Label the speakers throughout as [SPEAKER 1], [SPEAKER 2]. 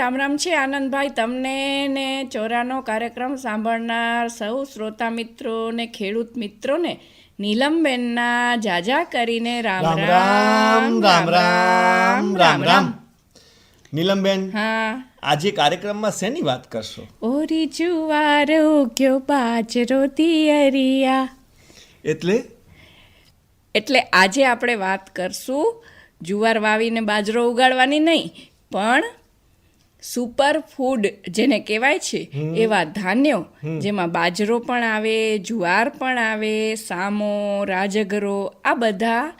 [SPEAKER 1] રામ રામ છે આનંદભાઈ. તમને ને ચોરાનો કાર્યક્રમ સાંભળનાર સૌ શ્રોતા મિત્રો ને ખેડૂત મિત્રોને નીલમબેનના જાજા કરીને રામ
[SPEAKER 2] રામ રામ રામ રામ. રામ નીલમબેન
[SPEAKER 1] હા.
[SPEAKER 2] આજે કાર્યક્રમમાં શેની વાત કરશો?
[SPEAKER 1] ઓરી જુવાર ઉગ્યો બાજરો દિયરિયા.
[SPEAKER 2] એટલે?
[SPEAKER 1] એટલે આજે આપણે વાત કરશું જુવાર વાવીને બાજરો ઉગાડવાની નહીં પણ સુપર ફૂડ જેને કહેવાય છે એવા ધાન્યો જેમાં બાજરો પણ આવે જુવાર પણ આવે સામો રાજગરો આ બધા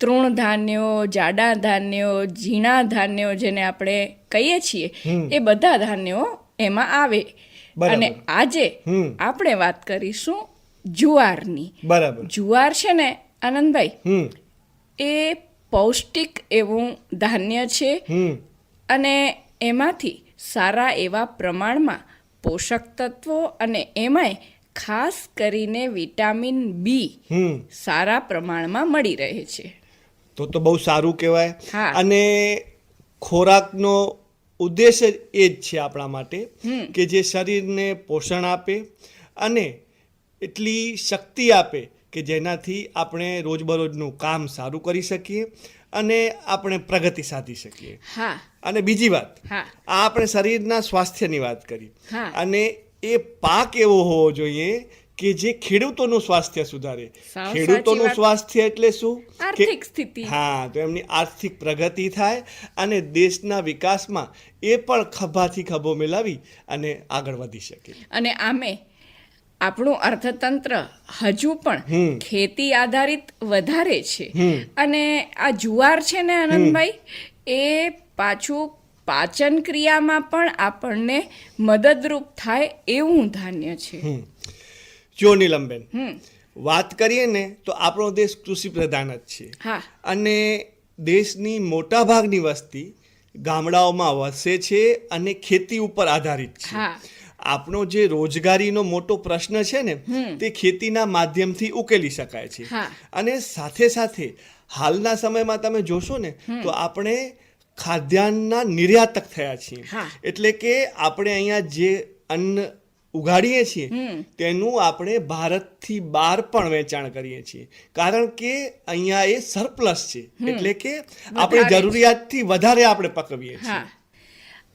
[SPEAKER 1] તૃણ ધાન્યો જાડા ધાન્યો ઝીણા ધાન્યો જેને આપણે કહીએ છીએ એ બધા ધાન્યો એમાં આવે. અને આજે આપણે વાત કરીશું જુવારની.
[SPEAKER 2] બરાબર.
[SPEAKER 1] જુવાર છે ને આનંદભાઈ એ પૌષ્ટિક એવું ધાન્ય છે. અને એમાંથી સારા એવા પ્રમાણમાં પોષક તત્વો અને એમાંય ખાસ કરીને વિટામિન બી સારા પ્રમાણમાં મળી રહે છે.
[SPEAKER 2] તો તો બહુ સારું કહેવાય.
[SPEAKER 1] હા.
[SPEAKER 2] અને ખોરાકનો ઉદ્દેશ એ જ છે આપણા માટે કે જે શરીરને પોષણ આપે અને એટલી શક્તિ આપે કે જેનાથી આપણે રોજબરોજનું કામ સારું કરી શકીએ અને આપણે પ્રગતિ સાધી શકીએ.
[SPEAKER 1] હા.
[SPEAKER 2] અને બીજી વાત આ આપણે શરીરના સ્વાસ્થ્યની વાત કરી. અને એ પાક એવો હોવો જોઈએ કે જે ખેડૂતોનું સ્વાસ્થ્ય સુધારે. ખેડૂતોનું સ્વાસ્થ્ય એટલે શું?
[SPEAKER 1] આર્થિક સ્થિતિ.
[SPEAKER 2] હા તો એમની આર્થિક પ્રગતિ થાય અને દેશના વિકાસમાં એ પણ ખભાથી ખભો મેલાવી અને આગળ વધી શકે.
[SPEAKER 1] અને આમે આપણું અર્થતંત્ર હજુ પણ ખેતી આધારિત વધારે છે. અને આ જુવાર છે ને આનંદભાઈ એ પાછું પાચન ક્રિયામાં પણ આપણને મદદરૂપ થાય એવું ધાન્ય છે.
[SPEAKER 2] જો નીલમબેન વાત કરીએ ને તો આપણો દેશ કૃષિ પ્રધાન જ છે.
[SPEAKER 1] હા.
[SPEAKER 2] અને દેશની મોટાભાગની વસ્તી ગામડાઓમાં વસે છે અને ખેતી ઉપર આધારિત છે.
[SPEAKER 1] હા.
[SPEAKER 2] આપણો જે રોજગારીનો મોટો પ્રશ્ન છે ને તે ખેતીના માધ્યમથી ઉકેલી શકાય છે. અને સાથે સાથે હાલના સમયમાં તમે જોશો ને તો આપણે ખાદ્યાન્નના નિર્યાતક થયા છીએ. એટલે કે આપણે અહીંયા જે અન્ન ઉગાડીએ છીએ તેનું આપણે ભારતથી બહાર પણ વેચાણ કરીએ છીએ. કારણ કે અહીંયા એ સરપ્લસ છે. એટલે કે આપણે જરૂરિયાતથી વધારે આપણે પકવીએ છીએ.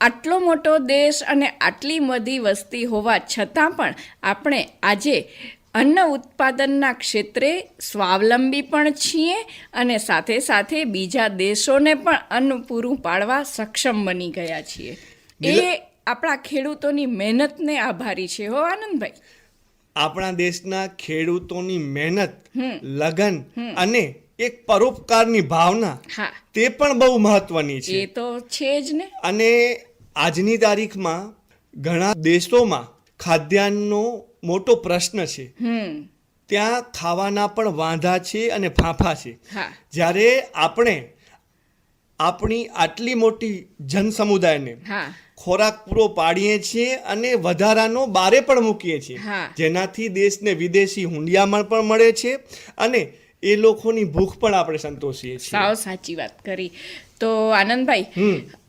[SPEAKER 1] આટલો મોટો દેશ અને આટલી બધી વસ્તી હોવા છતાં પણ આપણે આજે અન્ન ઉત્પાદનના ક્ષેત્રે સ્વાવલંબી પણ છીએ અને સાથે સાથે બીજા દેશોને પણ અન્ન પૂરું પાડવા સક્ષમ બની ગયા છીએ. એ આપણા ખેડૂતોની મહેનતને આભારી છે હો આનંદભાઈ.
[SPEAKER 2] આપણા દેશના ખેડૂતોની મહેનત લગન અને એક પરોપકારની ભાવના
[SPEAKER 1] હા.
[SPEAKER 2] તે પણ બહુ મહત્વની છે.
[SPEAKER 1] એ તો છે જ ને.
[SPEAKER 2] અને આજની તારીખમાં ઘણા દેશોમાં ખાદ્યાન્નનો મોટો પ્રશ્ન છે. ત્યાં ખાવાના પણ વાંધા છે અને ફાંફા છે. જ્યારે આપણે આપણી આટલી મોટી જનસમુદાયને ખોરાક પૂરો પાડીએ છીએ અને વધારાનો બારે પણ મૂકીએ છીએ. જેનાથી દેશને વિદેશી હુંડિયામણ પણ મળે છે અને એ લોકોની ભૂખ પણ આપણે સંતોષીએ છીએ.
[SPEAKER 1] સાવ સાચી વાત કરી. તો આનંદભાઈ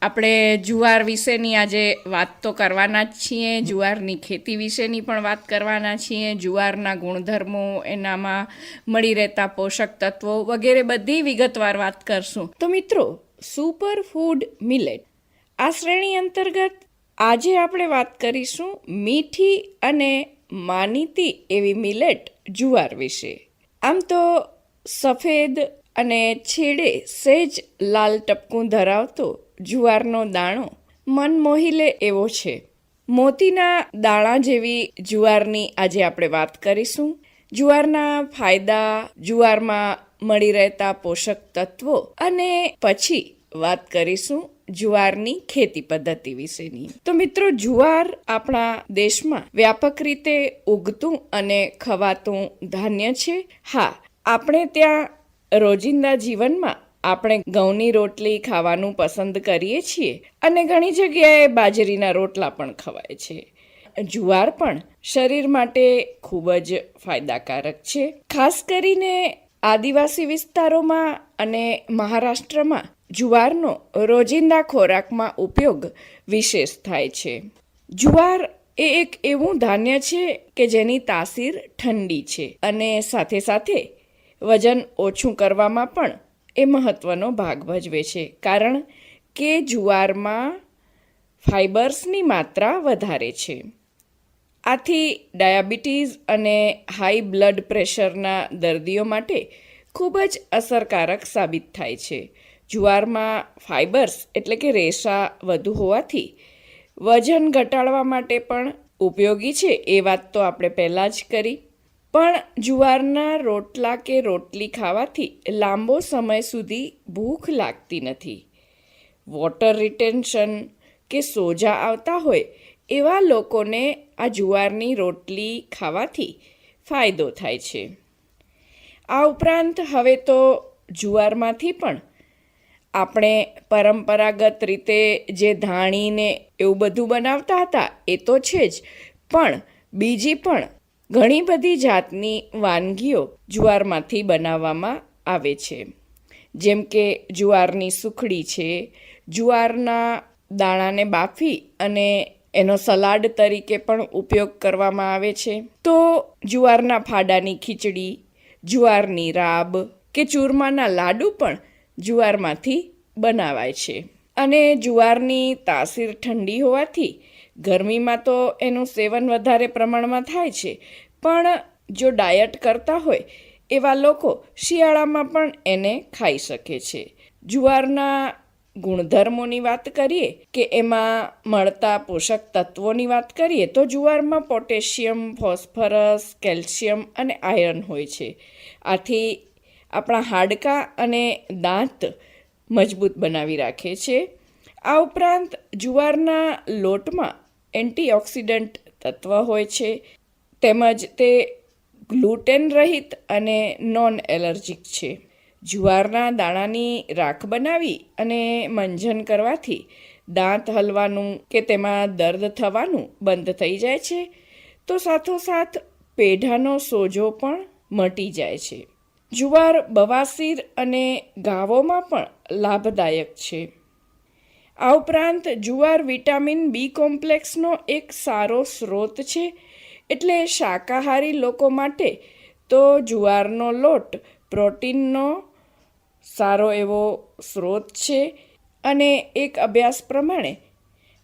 [SPEAKER 1] આપણે જુવાર વિશેની આજે વાત તો કરવાના જ છીએ જુવારની ખેતી વિશેની પણ વાત કરવાના છીએ જુવારના ગુણધર્મો એનામાં મળી રહેતા પોષક તત્વો વગેરે બધી વિગતવાર વાત કરશું. તો મિત્રો સુપર ફૂડ મિલેટ આ શ્રેણી અંતર્ગત આજે આપણે વાત કરીશું મીઠી અને માનીતી એવી મિલેટ જુવાર વિશે. આમ તો સફેદ અને છેડે સહેજ લાલ ટપકું ધરાવતો જુવારનો દાણો મન મોહી લે એવો છે. મોતીના દાણા જેવી જુવારની આજે આપણે વાત કરીશું. જુવારના ફાયદા, જુવારમાં મળી રહેતા પોષક તત્વો અને પછી વાત કરીશું જુવારની ખેતી પદ્ધતિ વિશેની. તો મિત્રો, જુવાર આપણા દેશમાં વ્યાપક રીતે ઉગતું અને ખવાતું ધાન્ય છે. હા, આપણે ત્યાં રોજિંદા જીવનમાં આપણે ઘઉંની રોટલી ખાવાનું પસંદ કરીએ છીએ અને ઘણી જગ્યાએ બાજરીના રોટલા પણ ખવાય છે. જુવાર પણ શરીર માટે ખૂબ જ ફાયદાકારક છે. ખાસ કરીને આદિવાસી વિસ્તારોમાં અને મહારાષ્ટ્રમાં જુવારનો રોજિંદા ખોરાકમાં ઉપયોગ વિશેષ થાય છે. જુવાર એ એક એવું ધાન્ય છે કે જેની તાસીર ઠંડી છે અને સાથે સાથે વજન ઓછું કરવામાં પણ એ મહત્વનો ભાગ ભજવે છે. કારણ કે જુવારમાં ફાઇબર્સની માત્રા વધારે છે. આથી ડાયાબિટીસ અને હાઈ બ્લડ પ્રેશરના દર્દીઓ માટે ખૂબ જ અસરકારક સાબિત થાય છે. જુવારમાં ફાઇબર્સ એટલે કે રેસા વધુ હોવાથી વજન ઘટાડવા માટે પણ ઉપયોગી છે. એ વાત તો આપણે પહેલાં જ કરી. પણ જુવારના રોટલા કે રોટલી ખાવાથી લાંબો સમય સુધી ભૂખ લાગતી નથી. વોટર રિટેન્શન કે સોજા આવતા હોય એવા લોકોને આ જુવારની રોટલી ખાવાથી ફાયદો થાય છે. આ ઉપરાંત હવે તો જુવારમાંથી પણ આપણે પરંપરાગત રીતે જે ધાણીને એવું બધું બનાવતા હતા એ તો છે જ, પણ બીજી પણ ઘણી બધી જાતની વાનગીઓ જુવારમાંથી બનાવવામાં આવે છે. જેમ કે જુવારની સુખડી છે, જુવારના દાણાને બાફી અને એનો સલાડ તરીકે પણ ઉપયોગ કરવામાં આવે છે. તો જુવારના ફાડાની ખીચડી, જુવારની રાબ કે ચૂરમાના લાડુ પણ જુવારમાંથી બનાવાય છે. અને જુવારની તાસીર ઠંડી હોવાથી ગરમીમાં તો એનું સેવન વધારે પ્રમાણમાં થાય છે. પણ જો ડાયટ કરતા હોય, એવા લોકો શિયાળામાં પણ એને ખાઈ શકે છે. જુવારના ગુણધર્મોની વાત કરીએ કે એમાં મળતા પોષક તત્વોની વાત કરીએ, તો જુવારમાં પોટેશિયમ, ફોસ્ફરસ, કેલ્શિયમ અને આયર્ન હોય છે. આથી આપણા હાડકાં અને દાંત મજબૂત બનાવી રાખે છે. આ ઉપરાંત જુવારના લોટમાં એન્ટીઓક્સિડન્ટ તત્વ હોય છે. તેમજ તે ગ્લુટેન રહિત અને નોન એલર્જીક છે. જુવારના દાણાની રાખ બનાવી અને મંજન કરવાથી દાંત હલવાનું કે તેમાં દર્દ થવાનું બંધ થઈ જાય છે. તો સાથોસાથ પેઢાનો સોજો પણ મટી જાય છે. જુવાર બવાસીર અને ગાવોમાં પણ લાભદાયક છે. આ ઉપરાંત જુવાર વિટામિન બી કોમ્પ્લેક્સનો એક સારો સ્રોત છે. એટલે શાકાહારી લોકો માટે તો જુવારનો લોટ પ્રોટીનનો સારો એવો સ્રોત છે અને એક અભ્યાસ પ્રમાણે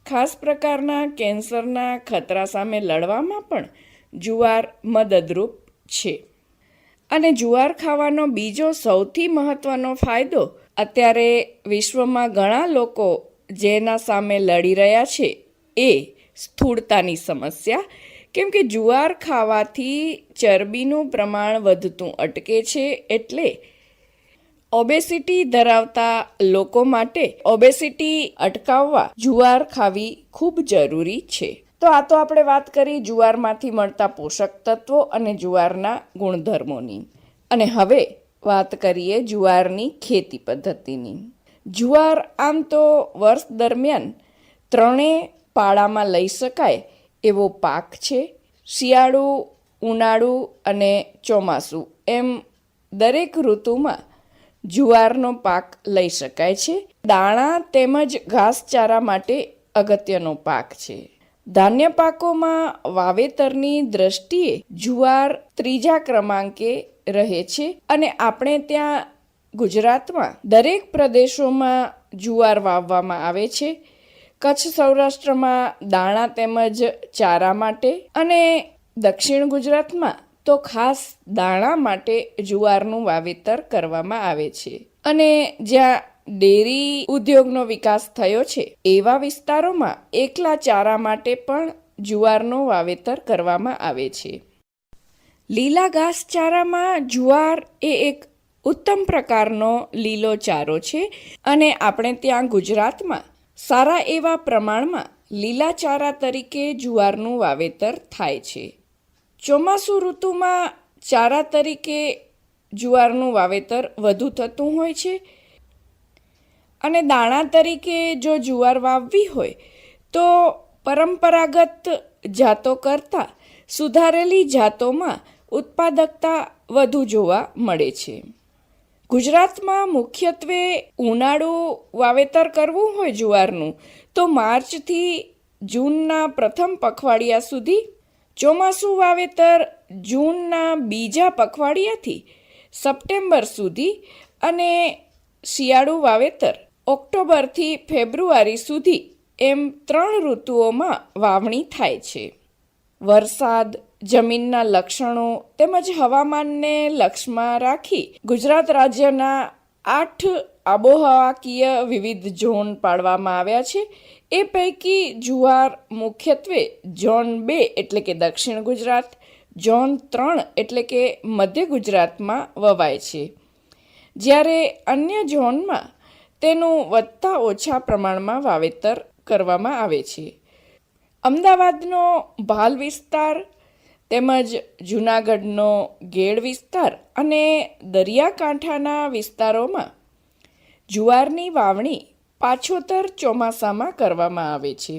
[SPEAKER 1] ખાસ પ્રકારના કેન્સરના ખતરા સામે લડવામાં પણ જુવાર મદદરૂપ છે. અને જુવાર ખાવાનો બીજો સૌથી મહત્ત્વનો ફાયદો અત્યારે વિશ્વમાં ઘણા લોકો જેના સામે લડી રહ્યા છે એ સ્થૂળતાની સમસ્યા કેમ કે જુવાર ખાવાથી ચરબીનું પ્રમાણ વધતું અટકે છે એટલે ઓબેસિટી ધરાવતા લોકો માટે ઓબેસિટી અટકાવવા જુવાર ખાવી ખૂબ જરૂરી છે. તો આ તો આપણે વાત કરી જુવારમાંથી મળતા પોષક તત્વો અને જુવારના ગુણધર્મોની. અને હવે વાત કરીએ જુવારની ખેતી પદ્ધતિની. જુવાર આમ તો વર્ષ દરમિયાન ત્રણેય પાળામાં લઈ શકાય એવો પાક છે. શિયાળુ, ઉનાળુ અને ચોમાસું. એમ દરેક ઋતુમાં જુવારનો પાક લઈ શકાય છે. દાણા તેમજ ઘાસચારા માટે અગત્યનો પાક છે. ધાન્ય પાકોમાં વાવેતરની દ્રષ્ટિએ જુવાર ત્રીજા ક્રમાંકે રહે છે અને આપણે ત્યાં ગુજરાતમાં દરેક પ્રદેશોમાં જુવાર વાવવામાં આવે છે. કચ્છ સૌરાષ્ટ્રમાં દાણા તેમજ ચારા માટે અને દક્ષિણ ગુજરાતમાં તો ખાસ દાણા માટે જુવારનું વાવેતર કરવામાં આવે છે. અને જ્યાં ડેરી ઉદ્યોગનો વિકાસ થયો છે, એવા વિસ્તારોમાં એકલા ચારા માટે પણ જુવારનું વાવેતર કરવામાં આવે છે. લીલા ઘાસચારામાં જુવાર એ એક ઉત્તમ પ્રકારનો લીલો ચારો છે અને આપણે ત્યાં ગુજરાતમાં સારા એવા પ્રમાણમાં લીલા ચારા તરીકે જુવારનું વાવેતર થાય છે. ચોમાસુ ઋતુમાં ચારા તરીકે જુવારનું વાવેતર વધુ થતું હોય છે અને દાણા તરીકે જો જુવાર વાવવી હોય તો પરંપરાગત જાતો કરતાં સુધારેલી જાતોમાં ઉત્પાદકતા વધુ જોવા મળે છે. ગુજરાતમાં મુખ્યત્વે ઉનાળુ વાવેતર કરવું હોય જુવારનું, તો માર્ચથી જૂનના પ્રથમ પખવાડિયા સુધી ચોમાસું વાવેતર જૂનના બીજા પખવાડિયાથી સપ્ટેમ્બર સુધી અને શિયાળુ વાવેતર ઓક્ટોબરથી ફેબ્રુઆરી સુધી એમ ત્રણ ઋતુઓમાં વાવણી થાય છે. વરસાદ જમીનના લક્ષણો તેમજ હવામાનને લક્ષમાં રાખી ગુજરાત રાજ્યના આઠ આબોહવાકીય વિવિધ ઝોન પાડવામાં આવ્યા છે. એ પૈકી જુવાર મુખ્યત્વે ઝોન બે એટલે કે દક્ષિણ ગુજરાત, ઝોન ત્રણ એટલે કે મધ્ય ગુજરાતમાં વવાય છે. જ્યારે અન્ય ઝોનમાં તેનું વધતા ઓછા પ્રમાણમાં વાવેતર કરવામાં આવે છે. અમદાવાદનો ભાલ વિસ્તાર તેમજ જૂનાગઢનો ગેડ વિસ્તાર અને દરિયાકાંઠાના વિસ્તારોમાં જુવારની વાવણી પાછોતર ચોમાસામાં કરવામાં આવે છે.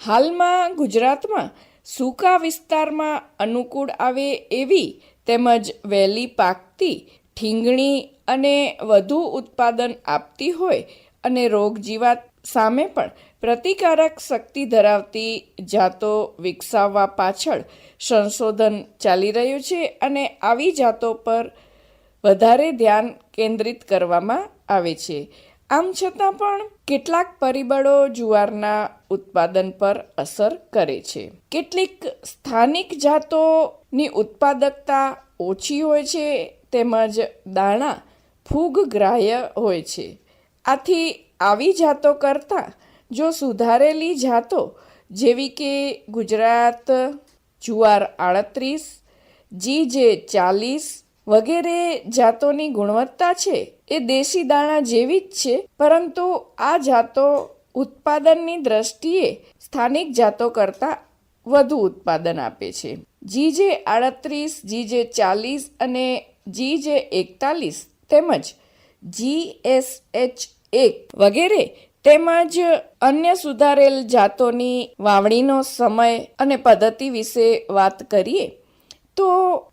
[SPEAKER 1] હાલમાં ગુજરાતમાં સૂકા વિસ્તારમાં અનુકૂળ આવે એવી તેમજ વહેલી પાકતી ઠીંગણી અને વધુ ઉત્પાદન આપતી હોય અને રોગ જીવાત સામે પણ પ્રતિકારક શક્તિ ધરાવતી જાતો વિકસાવવા પાછળ સંશોધન ચાલી રહ્યું છે અને આવી જાતો પર વધારે ધ્યાન કેન્દ્રિત કરવામાં આવે છે. આમ છતાં પણ કેટલાક પરિબળો જુવારના ઉત્પાદન પર અસર કરે છે. કેટલીક સ્થાનિક જાતોની ઉત્પાદકતા ઓછી હોય છે તેમજ દાણા ફૂગગ્રાહ્ય હોય છે. આથી આવી જાતો કરતાં જો સુધારેલી જાતો, જેવી કે ગુજરાત જુવાર આડત્રીસ, જી જે ચાલીસ વગેરે જાતોની ગુણવત્તા છે, એ દેશી દાણા જેવી જ છે, પરંતુ આ જાતો ઉત્પાદનની દ્રષ્ટિએ સ્થાનિક જાતો કરતાં વધુ ઉત્પાદન આપે છે. જી જે આડત્રીસ, જી જે ચાલીસ અને જી જે એકતાલીસ તેમજ જી એસ એચ એક વગેરે તેમજ અન્ય સુધારેલ જાતોની વાવણીનો સમય અને પદ્ધતિ વિશે વાત કરીએ, તો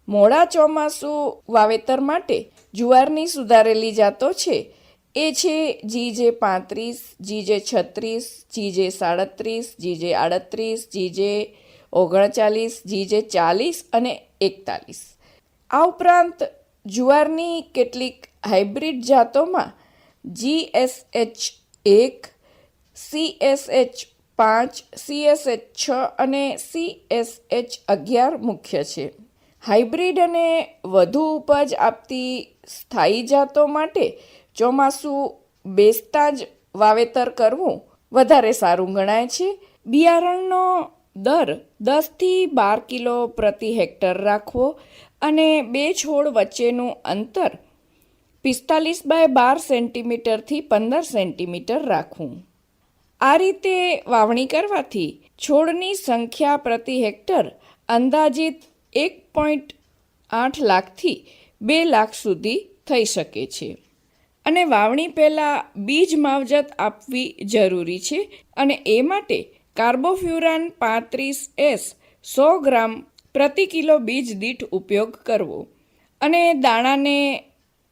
[SPEAKER 1] મોડા ચોમાસું વાવેતર માટે જુવારની સુધારેલી જાતો છે. એ છે જી જે પાંત્રીસ જી જે છત્રીસ જી જે સાડત્રીસ જી જે આડત્રીસ જી જે ઓગણચાલીસ જી જે ચાલીસ અને એકતાલીસ. આ ઉપરાંત જુવારની કેટલીક હાઇબ્રિડ જાતોમાં જી એસ એચ એક સી એસ એચ પાંચ સી એસ એચ છ અને સી એસ એચ અગિયાર મુખ્ય છે. હાઇબ્રિડ અને વધુ ઉપજ આપતી સ્થાયી જાતો માટે ચોમાસું બેસતા જ વાવેતર કરવું વધારે સારું ગણાય છે. બિયારણનો દર દસથી બાર કિલો પ્રતિ હેક્ટર રાખવો અને બે છોડ વચ્ચેનું અંતર પિસ્તાલીસ બાય બાર સેન્ટીમીટરથી પંદર સેન્ટીમીટર રાખવું. આ રીતે વાવણી કરવાથી છોડની સંખ્યા પ્રતિ હેક્ટર અંદાજિત એક પોઈન્ટ આઠ લાખથી બે લાખ સુધી થઈ શકે છે. અને વાવણી પહેલાં બીજ માવજત આપવી જરૂરી છે અને એ માટે કાર્બોફ્યુરાન પાંત્રીસ એસ સો ગ્રામ પ્રતિ કિલો બીજ દીઠ ઉપયોગ કરવો. અને દાણાને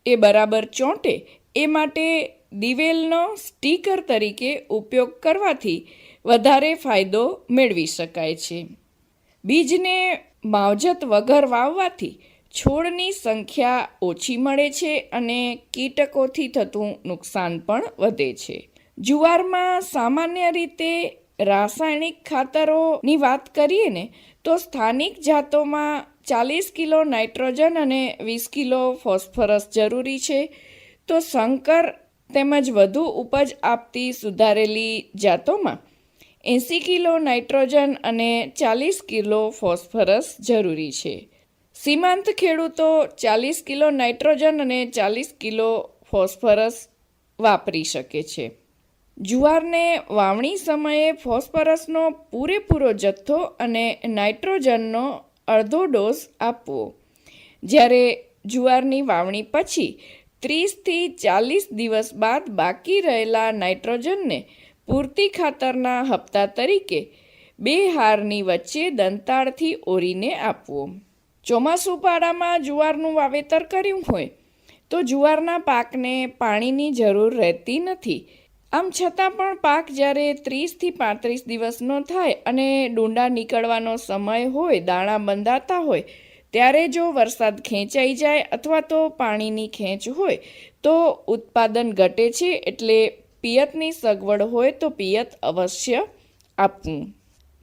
[SPEAKER 1] એ બરાબર ચોંટે એ માટે દિવેલનો સ્ટીકર તરીકે ઉપયોગ કરવાથી વધારે ફાયદો મેળવી શકાય છે. બીજને માવજત વગર વાવવાથી છોડની સંખ્યા ઓછી મળે છે અને કીટકોથી થતું નુકસાન પણ વધે છે. જુવારમાં સામાન્ય રીતે રાસાયણિક ખાતરોની વાત કરીએ ને, તો સ્થાનિક જાતોમાં ચાલીસ કિલો નાઇટ્રોજન અને વીસ કિલો ફોસ્ફરસ જરૂરી છે. તો સંકર તેમજ વધુ ઉપજ આપતી સુધારેલી જાતોમાં એંસી કિલો નાઇટ્રોજન અને ચાલીસ કિલો ફોસ્ફરસ જરૂરી છે. સીમાંત ખેડૂતો ચાલીસ કિલો નાઇટ્રોજન અને ચાલીસ કિલો ફોસ્ફરસ વાપરી શકે છે. જુવારને વાવણી સમયે ફોસ્ફરસનો પૂરેપૂરો જથ્થો અને નાઇટ્રોજનનો અડધો ડોઝ આપવો. જ્યારે જુવારની વાવણી પછી ત્રીસથી ચાલીસ દિવસ બાદ બાકી રહેલા નાઇટ્રોજનને પૂરતી ખાતરના હપ્તા તરીકે બે હારની વચ્ચે દંતાળથી ઓરીને આપવો. ચોમાસું પાડામાં જુવારનું વાવેતર કર્યું હોય તો જુવારના પાકને પાણીની જરૂર રહેતી નથી. આમ છતાં પણ પાક જ્યારે ત્રીસથી પાંત્રીસ દિવસનો થાય અને ડુંડા નીકળવાનો સમય હોય, દાણા બંધાતા હોય, ત્યારે જો વરસાદ ખેંચાઈ જાય અથવા તો પાણીની ખેંચ હોય, તો ઉત્પાદન ઘટે છે એટલે પિયતની સગવડ હોય તો પિયત અવશ્ય આપવું.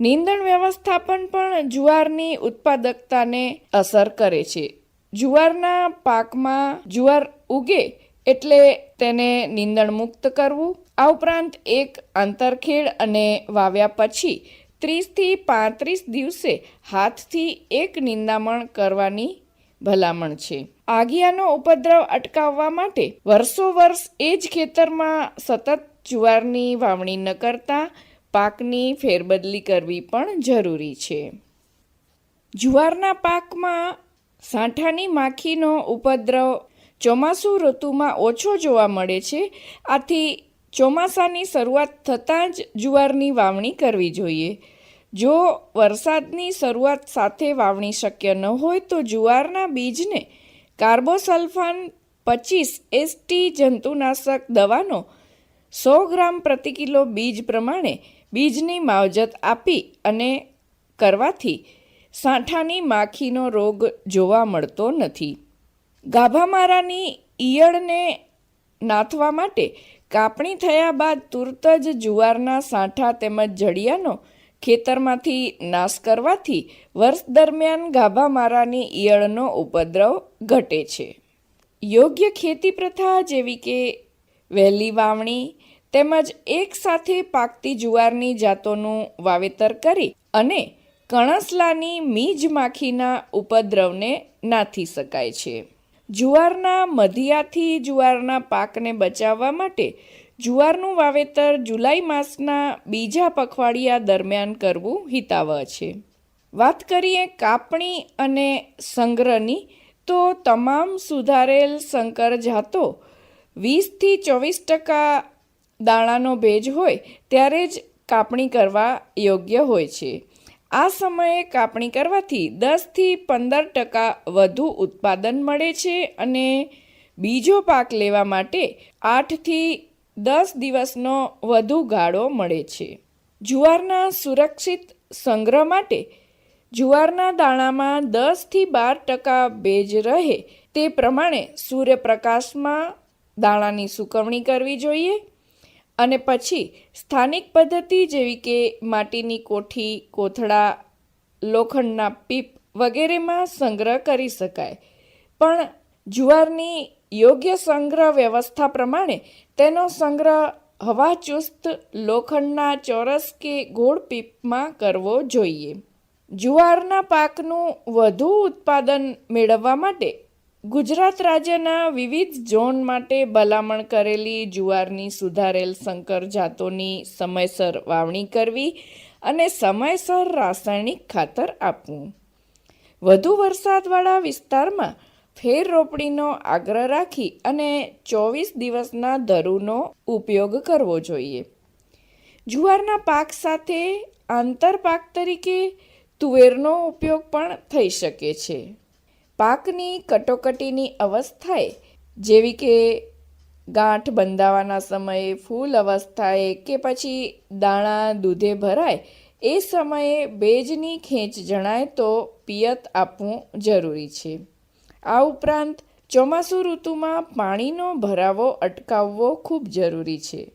[SPEAKER 1] નીંદણ વ્યવસ્થાપન પણ જુવારની ઉત્પાદકતાને અસર કરે છે. જુવારના પાકમાં જુવાર ઉગે એટલે તેને નીંદણ મુક્ત કરવું આ ઉપરાંત એક આંતરખેડ અને વાવ્યા પછી ત્રીસથી પાંત્રીસ દિવસે હાથથી એક નિંદામણ કરવાની ભલામણ છે. આગિયાનો ઉપદ્રવ અટકાવવા માટે વર્ષો વર્ષ એ જ ખેતરમાં સતત જુવારની વાવણી ન કરતા પાકની ફેરબદલી કરવી પણ જરૂરી છે. જુવારના પાકમાં સાંઠાની માખીનો ઉપદ્રવ ચોમાસુ ઋતુમાં ઓછો જોવા મળે છે. આથી ચોમાસાની શરૂઆત થતાં જ જુવારની વાવણી કરવી જોઈએ. જો વરસાદની શરૂઆત સાથે વાવણી શક્ય ન હોય તો જુવારના બીજને કાર્બોસલ્ફાન પચીસ એસટી જંતુનાશક દવાનો સો ગ્રામ પ્રતિ કિલો બીજ પ્રમાણે બીજની માવજત આપી અને કરવાથી સાંઠાની માખીનો રોગ જોવા મળતો નથી. ગાભામારાની ઈયળને નાથવા માટે કાપણી થયા બાદ તુરત જ જુવારના સાંઠા તેમજ જડિયાનો ખેતરમાંથી નાશ કરવાથી વર્ષ દરમિયાન ગાભા મારાની ઈયળનો ઉપદ્રવ ઘટે છે. યોગ્ય ખેતી પ્રથા જેવી કે વહેલી વાવણી તેમજ એકસાથે પાકતી જુવારની જાતોનું વાવેતર કરી અને કણસલાની મીજ માખીના ઉપદ્રવને નાથી શકાય છે. જુવારના મધિયાથી જુવારના પાકને બચાવવા માટે જુવારનું વાવેતર જુલાઈ માસના બીજા પખવાડિયા દરમિયાન કરવું હિતાવહ છે. વાત કરીએ કાપણી અને સંગ્રહની, તો તમામ સુધારેલ સંકર જાતો વીસથી ચોવીસ ટકા દાણાનો ભેજ હોય, ત્યારે જ કાપણી કરવા યોગ્ય હોય છે. આ સમયે કાપણી કરવાથી દસથી પંદર ટકા વધુ ઉત્પાદન મળે છે અને બીજો પાક લેવા માટે આઠથી દસ દિવસનો વધુ ગાળો મળે છે. જુવારના સુરક્ષિત સંગ્રહ માટે જુવારના દાણામાં દસથી બાર ટકા ભેજ રહે તે પ્રમાણે સૂર્યપ્રકાશમાં દાણાની સુકવણી કરવી જોઈએ. અને પછી સ્થાનિક પદ્ધતિ જેવી કે માટીની કોઠી, કોથળા, લોખંડના પીપ વગેરેમાં સંગ્રહ કરી શકાય. પણ જુવારની યોગ્ય સંગ્રહ વ્યવસ્થા પ્રમાણે તેનો સંગ્રહ હવાચુસ્ત લોખંડના ચોરસ કે ગોળ પીપમાં કરવો જોઈએ. જુવારના પાકનું વધુ ઉત્પાદન મેળવવા માટે ગુજરાત રાજ્યના વિવિધ ઝોન માટે ભલામણ કરેલી જુવારની સુધારેલ સંકર જાતોની સમયસર વાવણી કરવી અને સમયસર રાસાયણિક ખાતર આપવું. વધુ વરસાદવાળા વિસ્તારમાં ફેર રોપણીનો આગ્રહ રાખી અને ચોવીસ દિવસના ધરુનો ઉપયોગ કરવો જોઈએ. જુવારના પાક સાથે આંતરપાક તરીકે તુવેરનો ઉપયોગ પણ થઈ શકે છે. પાકની કટોકટીની અવસ્થાએ, જેવી કે ગાંઠ બંધાવાના સમયે, ફૂલ અવસ્થાએ કે પછી દાણા દૂધે ભરાય, એ સમયે ભેજની ખેંચ જણાય તો પિયત આપવું જરૂરી છે. આ ઉપરાંત, ચોમાસુ ઋતુમાં પાણીનો ભરાવો અટકાવવો ખૂબ જરૂરી છે.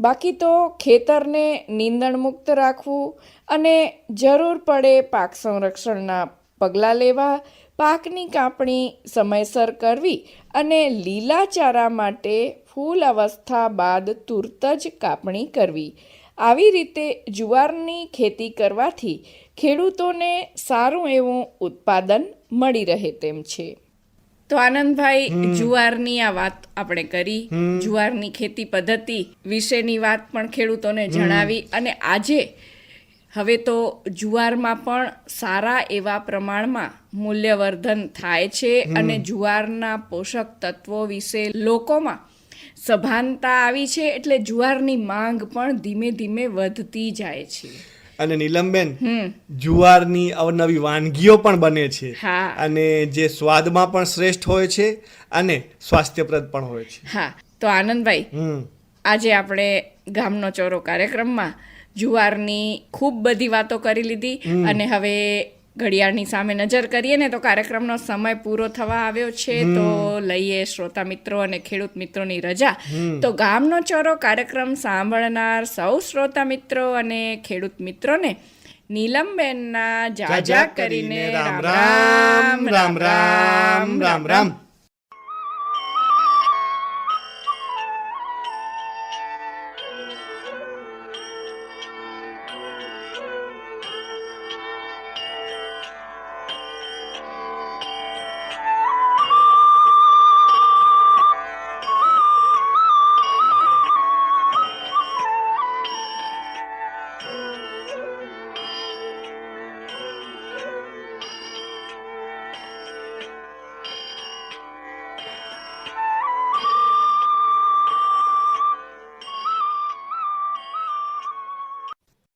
[SPEAKER 1] બાકી તો ખેતરને નીંદણ મુક્ત રાખવું અને જરૂર પડે પાક સંરક્ષણના પગલાં લેવા પાકની કાપણી સમયસર કરવી અને લીલા ચારા માટે ફૂલ અવસ્થા બાદ તુરત જ કાપણી કરવી. આવી રીતે જુવારની ખેતી કરવાથી ખેડૂતોને સારું એવું ઉત્પાદન મળી રહે તેમ છે. તો આનંદભાઈ જુવારની આ વાત આપણે કરી. જુવારની ખેતી પદ્ધતિ વિશેની વાત પણ ખેડૂતોને જણાવી અને આજે હવે તો જુવારમાં પણ સારા એવા પ્રમાણમાં મૂલ્યવર્ધન થાય છે અને જુવારના પોષક તત્વો વિશે લોકોમાં સભાનતા આવી છે એટલે જુવારની માંગ પણ ધીમે ધીમે વધતી જાય છે.
[SPEAKER 2] અને નીલમબેન જુવારની અવનવી વાનગીઓ પણ બને છે.
[SPEAKER 1] હા.
[SPEAKER 2] અને જે સ્વાદમાં પણ શ્રેષ્ઠ હોય છે અને સ્વાસ્થ્યપ્રદ પણ હોય છે.
[SPEAKER 1] હા. તો આનંદભાઈ આજે આપણે ગામનો ચોરો કાર્યક્રમમાં જુવારની ખૂબ બધી વાતો કરી લીધી અને હવે ઘડિયાળની સામે નજર કરીએ ને તો કાર્યક્રમનો સમય પૂરો થવા આવ્યો છે તો લઈએ શ્રોતા મિત્રો અને ખેડૂત મિત્રોની રજા. તો ગામનો ચોરો કાર્યક્રમ સાંભળનાર સૌ શ્રોતા મિત્રો અને ખેડૂત મિત્રોને નીલમબેનના જાજા કરીને રામ રામ રામ રામ. રામ રામ.